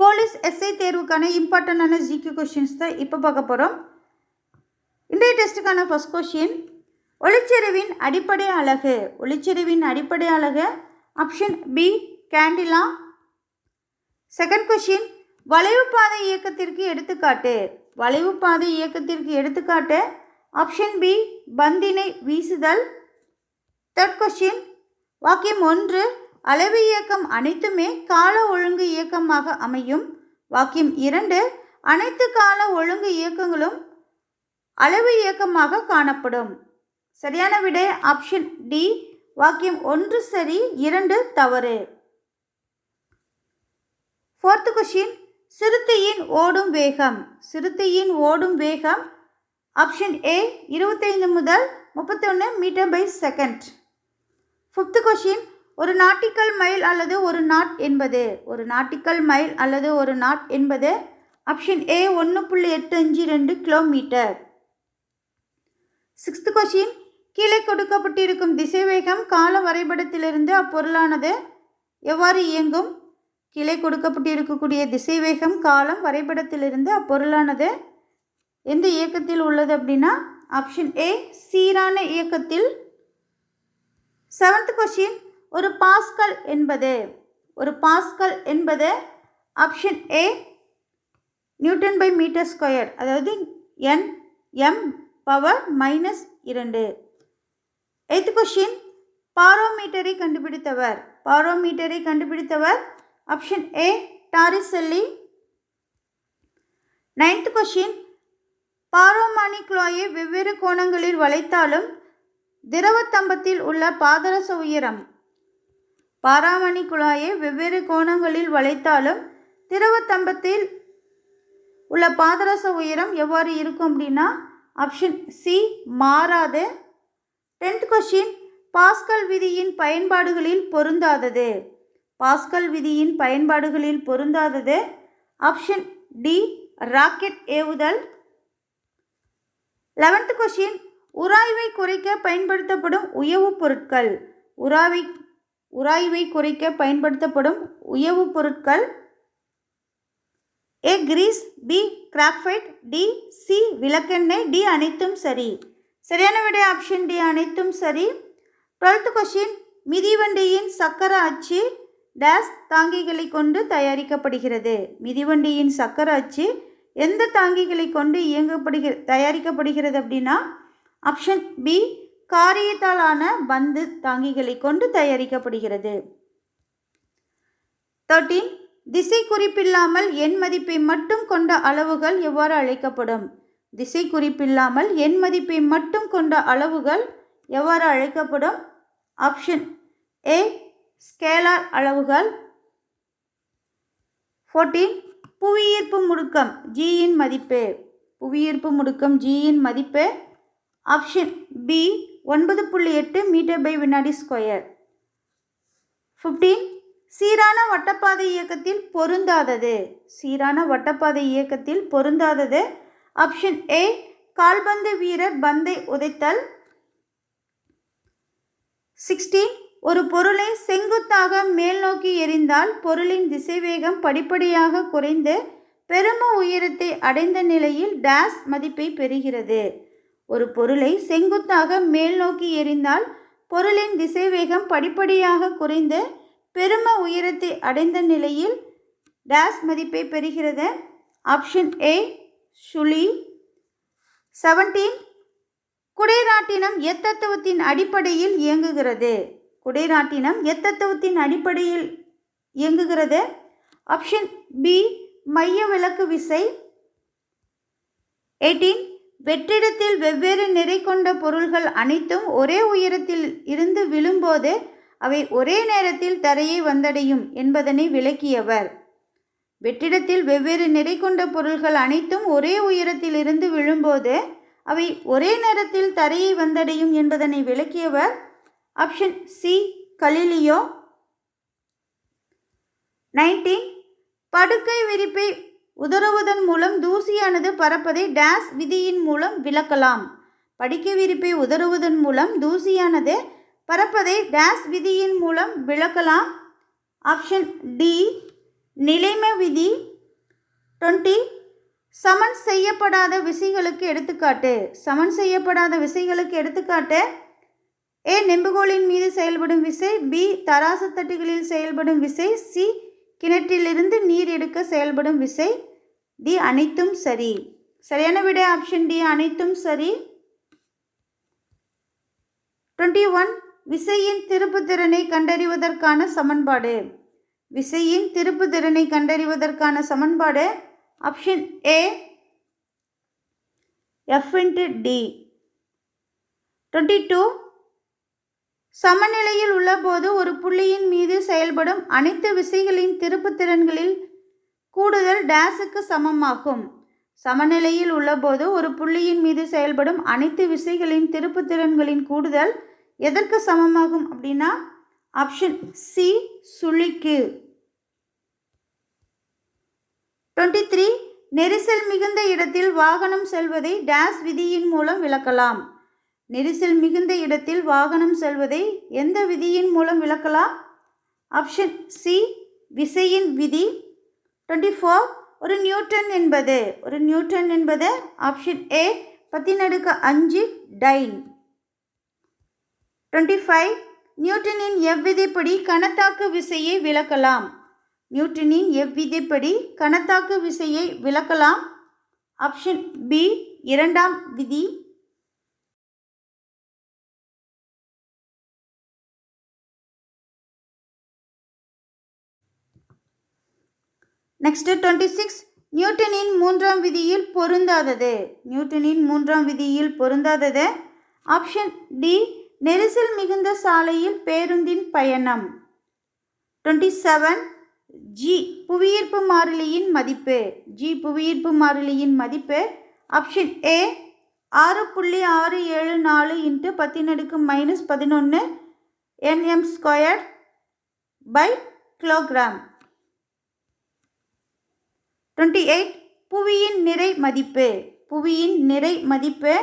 Police SI தேர்வுக்கான இம்பார்ட்டண்ட்டான GQ questions தான் இப்போ பார்க்க போகிறோம் இன்றைய டெஸ்ட்டுக்கான ஃபஸ்ட் கொஷின் ஒளிச்செறிவின் அடிப்படை அலகு. ஒளிச்செறிவின் அடிப்படை அலகு option B candela second question வளைவு பாதை இயக்கத்திற்கு எடுத்துக்காட்டு. வளைவு பாதை இயக்கத்திற்கு எடுத்துக்காட்டு ஆப்ஷன் பி பந்தினை வீசுதல். தேர்ட் கொஷின் வாக்கியம் ஒன்று அளவு இயக்கம் அனைத்துமே கால ஒழுங்கு இயக்கமாக அமையும். வாக்கியம் இரண்டு அனைத்து கால ஒழுங்கு இயக்கங்களும் அளவு இயக்கமாக காணப்படும். சரியான விடை ஆப்ஷன் டி வாக்கியம் ஒன்று சரி இரண்டு தவறு. ஃபோர்த்து கொஷின் சிறுத்தையின் ஓடும் வேகம். சிறுத்தையின் ஓடும் வேகம் ஆப்ஷன் ஏ இருபத்தைந்து முதல் முப்பத்தொன்று metre per second fifth question ஒரு நாட்டிக்கல் மைல் அல்லது ஒரு நாட் என்பது. ஒரு நாட்டிக்கல் மைல் அல்லது ஒரு நாட் என்பது ஆப்ஷன் ஏ ஒன்று புள்ளி எட்டு அஞ்சு ரெண்டு கிலோமீட்டர். சிக்ஸ்த் கொஷின் கீழே கொடுக்கப்பட்டிருக்கும் திசைவேகம் கால வரைபடத்திலிருந்து அப்பொருளானது எவ்வாறு இயங்கும்? கீழே கொடுக்கப்பட்டிருக்கக்கூடிய திசைவேகம் காலம் வரைபடத்திலிருந்து அப்பொருளானது எந்த இயக்கத்தில் உள்ளது அப்படின்னா? ஆப்ஷன் ஏ சீரான இயக்கத்தில். செவன்த் கொஷின் ஒரு பாஸ்கல் என்பது ஒரு பாஸ்கல் என்பது option A newton per metre square அதாவது என் எம் பவர் மைனஸ் இரண்டு. எய்த் கொஷின் பாரோமீட்டரை கண்டுபிடித்தவர். பாரோமீட்டரை கண்டுபிடித்தவர் option A Torricelli ninth question பாரோமானி வெவ்வேறு கோணங்களில் வளைத்தாலும் திரவத்தம்பத்தில் உள்ள பாதரச உயரம் பாராமணி குழாயை வெவ்வேறு கோணங்களில் வளைத்தாலும் திரவத்தம்பத்தில் உள்ள பாதரச உயரம் எவ்வாறு இருக்கும் அப்படின்னா ஆப்ஷன் சி மாறாது. டென்த் கொஷின் பாஸ்கல் விதியின் பயன்பாடுகளில் பொருந்தாதது. பாஸ்கல் விதியின் பயன்பாடுகளில் பொருந்தாதது. ஆப்ஷன் டி ராக்கெட் ஏவுதல். லெவன்த் கொஷின் உராய்வை குறைக்க பயன்படுத்தப்படும் உயவு பொருட்கள். உராவை உராய்வை குறைக்க பயன்படுத்தப்படும் உயவு பொருட்கள் A grease B graphite D C விளக்கெண்ணெய் டி அனைத்தும் சரி. சரியான விடை ஆப்ஷன் டி அனைத்தும் சரி. டுவெல்த் கொஷின் மிதிவண்டியின் சக்கர அச்சு டேஸ் தாங்கிகளை கொண்டு தயாரிக்கப்படுகிறது. மிதிவண்டியின் சக்கர அச்சு எந்த தாங்கிகளை கொண்டு இயங்கப்படுகிற தயாரிக்கப்படுகிறது அப்படின்னா ஆப்ஷன் பி காரியத்தாலான பந்து தாங்கிகளை கொண்டு தயாரிக்கப்படுகிறது. தேர்ட்டீன் திசை குறிப்பில்லாமல் எண் மதிப்பை மட்டும் கொண்ட அளவுகள் எவ்வாறு அழைக்கப்படும்? திசை குறிப்பில்லாமல் எண் மதிப்பை மட்டும் கொண்ட அளவுகள் எவ்வாறு அழைக்கப்படும்? ஆப்ஷன் ஏ ஸ்கேலார் அளவுகள். ஃபோர்டீன் புவியீர்ப்பு முடுக்கம் ஜியின் மதிப்பு. புவியீர்ப்பு முடுக்கம் ஜியின் மதிப்பு. ஆப்ஷன் பி ஒன்பது புள்ளி எட்டு மீட்டர் பை வினாடி ஸ்கொயர். ஃபிஃப்டீன் சீரான வட்டப்பாதை இயக்கத்தில் பொருந்தாதது. சீரான வட்டப்பாதை இயக்கத்தில் பொருந்தாதது. ஆப்ஷன் ஏ கால்பந்து வீரர் பந்தை உதைத்தல். சிக்ஸ்டீன் ஒரு பொருளை செங்குத்தாக மேல் நோக்கி எறிந்தால் பொருளின் திசைவேகம் படிப்படியாக குறைந்து பெரும உயரத்தை அடைந்த நிலையில் டேஸ் மதிப்பை பெறுகிறது. ஒரு பொருளை செங்குத்தாக மேல் நோக்கி எறிந்தால் பொருளின் திசைவேகம் படிப்படியாக குறைந்து பெரும உயரத்தை அடைந்த நிலையில் டேஸ் மதிப்பை பெறுகிறது. ஆப்ஷன் ஏ சுழி. செவன்டீன் குடைராட்டினம் எத்தத்துவத்தின் அடிப்படையில் இயங்குகிறது. குடைராட்டினம் எத்தத்துவத்தின் அடிப்படையில் இயங்குகிறது. ஆப்ஷன் பி மைய விளக்கு விசை. எயிட்டீன் வெற்றிடத்தில் வெவ்வேறு நிறை கொண்ட பொருள்கள் அனைத்தும் ஒரே உயரத்தில் இருந்து விழும்போது அவை ஒரே நேரத்தில் தரையை வந்தடையும் என்பதனை விளக்கியவர். வெற்றிடத்தில் வெவ்வேறு நிறை கொண்ட பொருள்கள் அனைத்தும் ஒரே உயரத்தில் இருந்து விழும்போது அவை ஒரே நேரத்தில் தரையை வந்தடையும் என்பதனை விளக்கியவர். Option C Galileo. நைன்டீன். படுக்கை விரிப்பை உதறுவதன் மூலம் தூசியானது பறப்பதை டேஸ் விதியின் மூலம் விளக்கலாம். படிக்கவிருப்பை உதறுவதன் மூலம் தூசியானது பறப்பதை டேஸ் விதியின் மூலம் விளக்கலாம். ஆப்ஷன் டி நிலைம விதி டுவெண்ட்டி. சமன் செய்யப்படாத விசைகளுக்கு எடுத்துக்காட்டு. சமன் செய்யப்படாத விசைகளுக்கு எடுத்துக்காட்டு. ஏ நெம்புகோலின் மீது செயல்படும் விசை பி தராசு தட்டுகளில் செயல்படும் விசை சி கிணற்றிலிருந்து நீர் எடுக்க செயல்படும் விசை டி அனைத்தும் சரி. சரியான விட ஆப்ஷன் டி அனைத்தும் சரி. டுவெண்ட்டி ஒன் விசையின் திருப்புத்திறனை கண்டறிவதற்கான சமன்பாடு. விசையின் திருப்புத்திறனை கண்டறிவதற்கான சமன்பாடு option A F into D twenty two சமநிலையில் உள்ளபோது ஒரு புள்ளியின் மீது செயல்படும் அனைத்து விசைகளின் திருப்புத்திறன்களில் கூடுதல் டேஸுக்கு சமமாகும். சமநிலையில் உள்ளபோது ஒரு புள்ளியின் மீது செயல்படும் அனைத்து விசைகளின் திருப்புத்திறன்களின் கூடுதல் எதற்கு சமமாகும் அப்படின்னா ஆப்ஷன் சி சுழிக்கு. டுவெண்ட்டி த்ரீ நெரிசல் மிகுந்த இடத்தில் வாகனம் செல்வதை டேஸ் விதியின் மூலம் விளக்கலாம். நெரிசல் மிகுந்த இடத்தில் வாகனம் செல்வதை எந்த விதியின் மூலம் விளக்கலாம் ஆப்ஷன் சி விசையின் விதி. டுவெண்ட்டி ஃபோர் ஒரு நியூட்டன் என்பது. ஒரு நியூட்டன் என்பது ஆப்ஷன் ஏ பத்தினடுக்கு அஞ்சு டைன். டுவெண்ட்டி ஃபைவ் நியூட்டனின் எவ்விதைப்படி கணத்தாக்கு விசையை விளக்கலாம்? நியூட்டனின் எவ்விதைப்படி கணத்தாக்கு விசையை விளக்கலாம்? ஆப்ஷன் பி இரண்டாம் விதி. நெக்ஸ்ட் டுவெண்ட்டி சிக்ஸ் நியூட்டனின் மூன்றாம் விதியில் பொருந்தாதது. நியூட்டனின் மூன்றாம் விதியில் பொருந்தாதது. ஆப்ஷன் டி நெரிசல் மிகுந்த சாலையில் பேருந்தின் பயணம். டுவெண்ட்டி செவன் ஜி புவியீர்ப்பு மாறிலியின் மதிப்பு. ஜி புவியீர்ப்பு மாறிலியின் மதிப்பு. ஆப்ஷன் ஏ ஆறு புள்ளி ஆறு ஏழு நாலு இன்ட்டு பத்தினடுக்கு மைனஸ் பதினொன்று N M square per kilogram twenty eight புவியின் நிறை மதிப்பு. புவியின் நிறை மதிப்பு.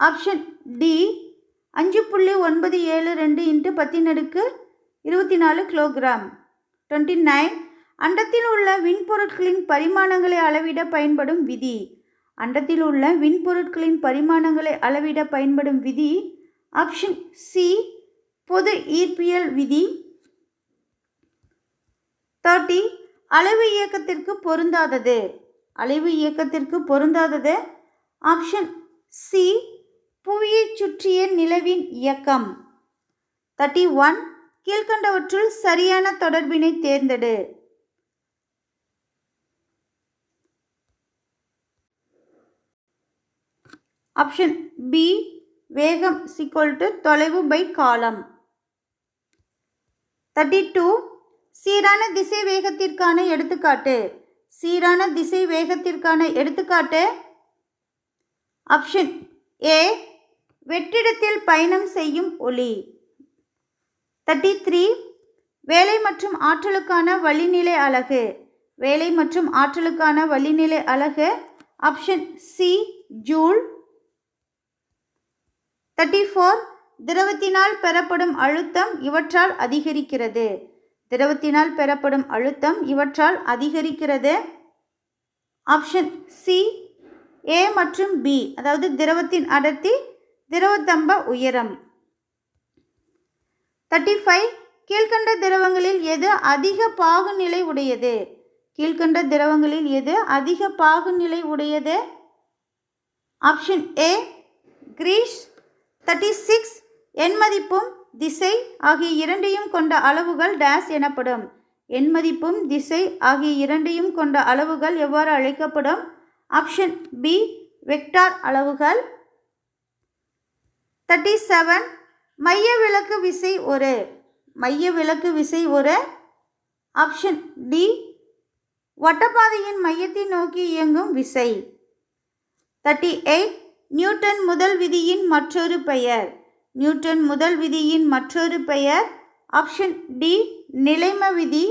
ஆப்ஷன் டி அஞ்சு புள்ளி ஒன்பது ஏழு ரெண்டு இன்ட்டு பத்தினடுக்கு இருபத்தி நாலு கிலோகிராம். டுவெண்ட்டி நைன் அண்டத்தில் உள்ள விண்பொருட்களின் பரிமாணங்களை அளவிட பயன்படும் விதி. அண்டத்தில் உள்ள விண்பொருட்களின் பரிமாணங்களை அளவிட பயன்படும் விதி. ஆப்ஷன் சி பொது ஈர்ப்பியல் விதி. தேர்ட்டி அலைவு இயக்கத்திற்கு பொருந்தாதது. அலைவு இயக்கத்திற்கு பொருந்தாதது ஆப்ஷன் சி புவியைச் சுற்றிய நிலவின் இயக்கம். தேர்ட்டி ஒன் கீழ்கண்டவற்றுள் சரியான தொடர்பினை தேர்ந்தெடு. ஆப்ஷன் பி வேகம் சிக்வல் டு தொலைவு பை காலம். தேர்ட்டி டூ சீரான திசை வேகத்திற்கான எடுத்துக்காட்டு. சீரான திசை வேகத்திற்கான எடுத்துக்காட்டு. ஆப்ஷன் ஏ வெற்றிடத்தில் பயணம் செய்யும் ஒளி. தேர்ட்டி த்ரீ வேலை மற்றும் ஆற்றலுக்கான வழிநிலை அலகு. வேலை மற்றும் ஆற்றலுக்கான வழிநிலை அலகு. Option C joule. Thirty four திரவத்தினால் பெறப்படும் அழுத்தம் இவற்றால் அதிகரிக்கிறது. திரவத்தினால் பெறப்படும் அழுத்தம் இவற்றால் அதிகரிக்கிறது. ஆப்ஷன் சி ஏ மற்றும் பி அதாவது திரவத்தின் அடர்த்தி திரவத்தம்ப உயரம். தேர்ட்டி ஃபைவ் கீழ்கண்ட திரவங்களில் எது அதிக பாகுநிலை உடையது? கீழ்கண்ட திரவங்களில் எது அதிக பாகுநிலை உடையது? Option A grease thirty six எண் மதிப்பும் திசை ஆகிய இரண்டையும் கொண்ட அளவுகள் டேஸ் எனப்படும். எண் மதிப்பும் திசை ஆகிய இரண்டையும் கொண்ட அளவுகள் எவ்வாறு அழைக்கப்படும்? ஆப்ஷன் பி வெக்டார் அளவுகள். தேர்ட்டி செவன் மைய விளக்கு விசை ஒரு. மைய விளக்கு விசை ஒரு. ஆப்ஷன் டி வட்டப்பாதையின் மையத்தை நோக்கி இயங்கும் விசை. தேர்ட்டி எயிட் நியூட்டன் முதல் விதியின் மற்றொரு பெயர். நியூட்டன் முதல் விதியின் மற்றொரு பெயர். ஆப்ஷன் டி நிலைம விதி.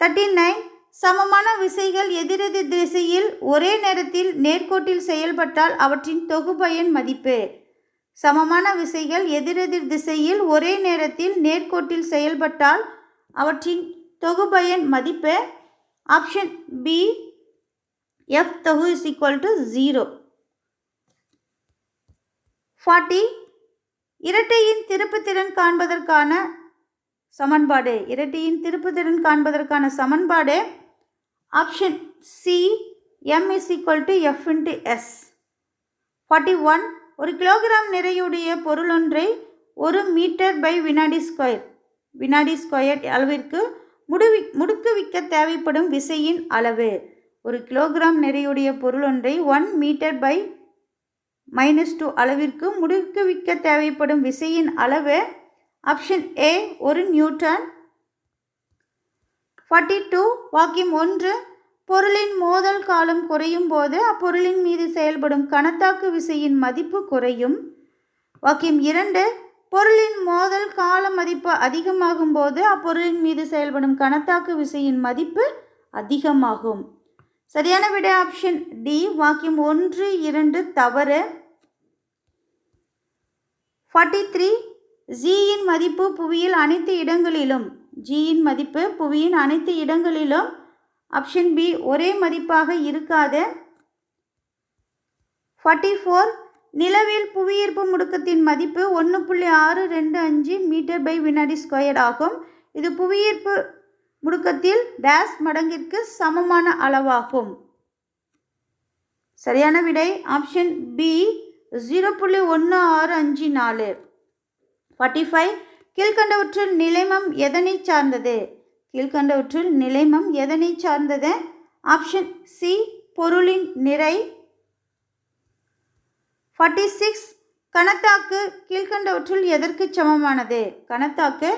தேர்ட்டி நைன் சமமான விசைகள் எதிரெதிர் திசையில் ஒரே நேரத்தில் நேர்கோட்டில் செயல்பட்டால் அவற்றின் தொகுபயன் மதிப்பு. சமமான விசைகள் எதிரெதிர் திசையில் ஒரே நேரத்தில் நேர்கோட்டில் செயல்பட்டால் அவற்றின் தொகுபயன் மதிப்பு. ஆப்ஷன் பி எஃப் தொகு is equal to zero forty. இரட்டையின் திருப்புத்திறன் காண்பதற்கான சமன்பாடு. இரட்டையின் திருப்புத்திறன் காண்பதற்கான சமன்பாடு option C M is equal to F into S forty one ஒரு கிலோகிராம் நிறையுடைய பொருளொன்றை ஒரு மீட்டர் பை வினாடி ஸ்கொயர் வினாடி ஸ்கொயர் அளவிற்கு முடுவி முடுக்குவிக்க தேவைப்படும் விசையின் அளவு. ஒரு கிலோகிராம் நிறையுடைய பொருளொன்றை one metre per minus two அளவிற்கு முடுக்குவிக்க தேவைப்படும் விசையின் அளவு ஆப்ஷன் ஏ ஒரு நியூட்டன் ஃபார்ட்டி டூ வாக்கியம் ஒன்று பொருளின் மோதல் காலம் குறையும் போது அப்பொருளின் மீது செயல்படும் கணத்தாக்கு விசையின் மதிப்பு குறையும். வாக்கியம் இரண்டு பொருளின் மோதல் கால மதிப்பு அதிகமாகும் போது அப்பொருளின் மீது செயல்படும் கணத்தாக்கு விசையின் மதிப்பு அதிகமாகும். சரியான விடை ஆப்ஷன் டி வாக்கியம் ஒன்று இரண்டு தவறு. ஃபார்ட்டி த்ரீ ஜியின் மதிப்பு புவியில் அனைத்து இடங்களிலும். ஜியின் மதிப்பு புவியின் அனைத்து இடங்களிலும். ஆப்ஷன் பி ஒரே மதிப்பாக இருக்காது. ஃபார்ட்டி ஃபோர் நிலவில் புவியீர்ப்பு முடுக்கத்தின் மதிப்பு ஒன்று புள்ளி ஆறு ரெண்டு அஞ்சு மீட்டர் பை வினாடி ஸ்கொயர் ஆகும். இது புவியீர்ப்பு முடுக்கத்தில் டேஸ் மடங்கிற்கு சமமான அளவாகும். சரியான விடை ஆப்ஷன் பி ஜீரோ புள்ளி ஒன்று ஆறு அஞ்சு நாலு. ஃபார்ட்டி ஃபைவ் கீழ்கண்டவற்றில் நிலைமம் எதனை சார்ந்தது? கீழ்கண்டவற்றில் நிலைமம் எதனை சார்ந்தது? ஆப்ஷன் சி பொருளின் நிறை. ஃபார்ட்டி சிக்ஸ் கணத்தாக்கு கீழ்கண்டவற்றில் எதற்கு சமமானது? கணத்தாக்கு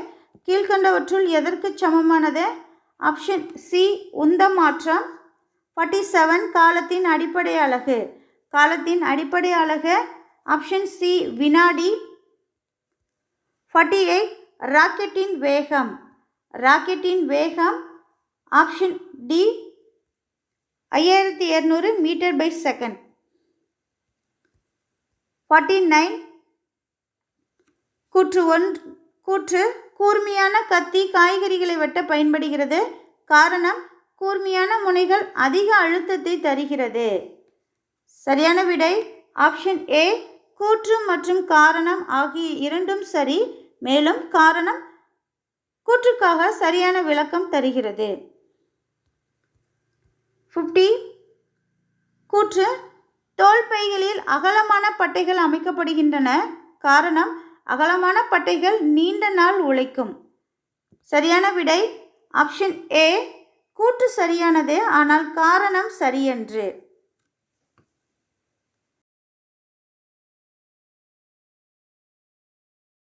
கீழ்கண்டவற்றுள் எதற்கு சமமானது? ஆப்ஷன் சி உந்த மாற்றம் ஃபார்ட்டி செவன் காலத்தின் அடிப்படை அழகு காலத்தின் அடிப்படை அழகு ஆப்ஷன் சி வினாடி. ஃபார்ட்டி எயிட் ராக்கெட்டின் வேகம். ராக்கெட்டின் வேகம் ஆப்ஷன் டி ஐயாயிரத்தி இரநூறு metre per second forty nine கூற்று ஒன் கூற்று கூர்மையான கத்தி காய்கறிகளை வெட்ட பயன்படுகிறது. காரணம் கூர்மையான முனைகள் அதிக அழுத்தத்தை தருகிறது. சரியான விடை ஆப்ஷன் ஏ கூற்று மற்றும் காரணம் ஆகிய இரண்டும் சரி. மேலும் காரணம் கூற்றுக்காக சரியான விளக்கம் தருகிறது. ஃபிஃப்டி கூற்று தோல் பைகளில் அகலமான பட்டைகள் அமைக்கப்படுகின்றன. காரணம் அகலமான பட்டைகள் நீண்ட நாள் உழைக்கும். சரியான விடை ஆப்ஷன் ஏ கூற்று சரியானது ஆனால் காரணம் சரியன்று.